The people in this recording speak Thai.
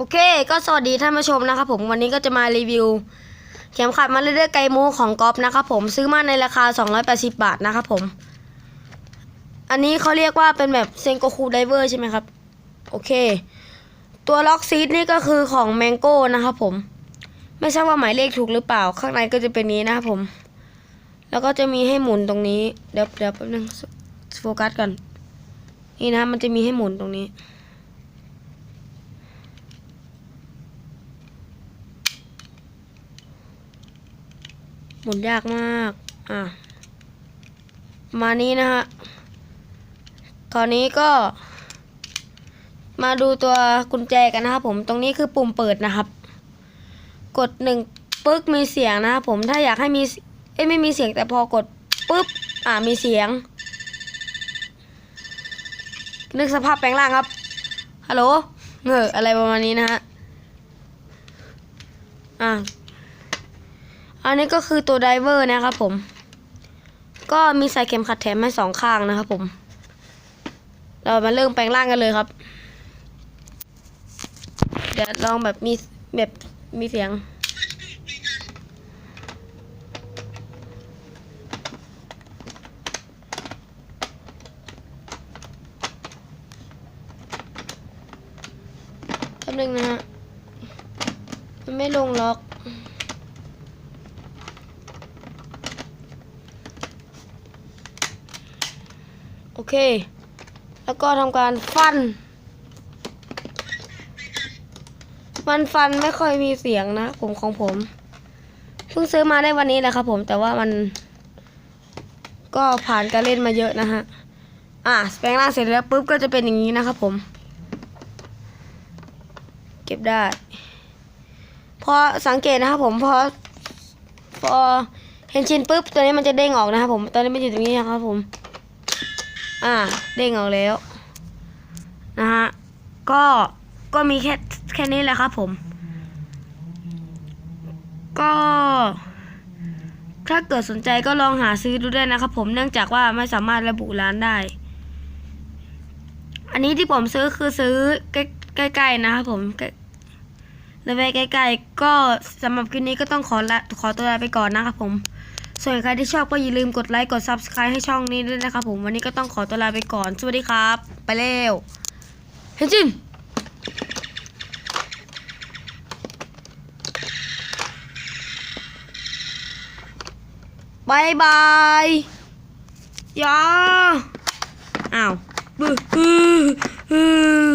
โอเค ก็สวัสดีท่านผู้ชมนะครับผมวันนี้ก็จะมารีวิว เข็มขัดมาเรื่อยๆไกมูของก๊อฟนะครับผมซื้อมาในราคา 280 บาทนะครับผม อันนี้เขาเรียกว่าเป็นแบบเซนโกคูไดเวอร์ใช่ไหมครับ โอเค ตัวล็อกซีดนี่ก็คือของแมงโก้นะครับผม ไม่ทราบว่าหมายเลขถูกหรือเปล่า ข้างในก็จะเป็นนี้นะครับผม แล้วก็จะมีให้หมุนตรงนี้ เดี๋ยวเดี๋ยวแป๊บนึงโฟกัสก่อนนี่นะมันจะมีให้หมุนตรงนี้ หมุนยากมาก อะ มานี้นะฮะ คราวนี้ก็ มาดูตัวกุญแจกันนะครับผม ตรงนี้คือปุ่มเปิดนะครับ กดหนึ่งปึ๊กมีเสียงนะครับผม ถ้าอยากให้มี เอ้ยไม่มีเสียงแต่พอกดปึ๊บ อ่ามีเสียง นึกสภาพแปลงร่างครับ ฮัลโหลเอออะไรประมาณนี้นะฮะ อะ อันนี้ก็คือตัวไดเวอร์นะครับผม ก็มีใส่เข็มขัดแถมให้สองข้างนะครับผม เรามาเริ่มแปลงร่างกันเลยครับ เดี๋ยวลองแบบมีแบบมีเสียง แป๊บนึงนะฮะมันไม่ลงล็อก โอเค แล้วก็ทำการฟัน มันฟันไม่ค่อยมีเสียงนะผมของผม เพิ่งซื้อมาได้วันนี้แหละครับผมแต่ว่ามัน ก็ผ่านการเล่นมาเยอะนะฮะ อะแปลงร่างเสร็จแล้วปุ๊บก็จะเป็นอย่างนี้นะครับผม เก็บได้พอสังเกตนะครับผมพอพอเห็นชิ้นปุ๊บตัวนี้มันจะเด้งออกนะครับผมตอนนี้มันอยู่ตรงนี้นะครับผม อ่า เด้งออกแล้ว นะฮะ ก็ ก็มีแค่แค่นี้แหละครับผม ก็ ถ้าเกิดสนใจก็ลองหาซื้อดูได้นะครับผม เนื่องจากว่าไม่สามารถระบุร้านได้ อันนี้ที่ผมซื้อคือซื้อใกล้ๆนะครับผมใกล้ระแวกใกล้ๆก็สำหรับคลิปนี้ก็ต้องขอละขอตัวลาไปก่อนนะครับผม ส่วนใครที่ชอบก็อย่าลืมกดไลค์กด Subscribe ให้ช่องนี้ด้วยนะครับผมวันนี้ก็ต้องขอตัวลาไปก่อน สวัสดีครับ ไปแล้วเฮนจินบายบายยาอ้าวบึ้อ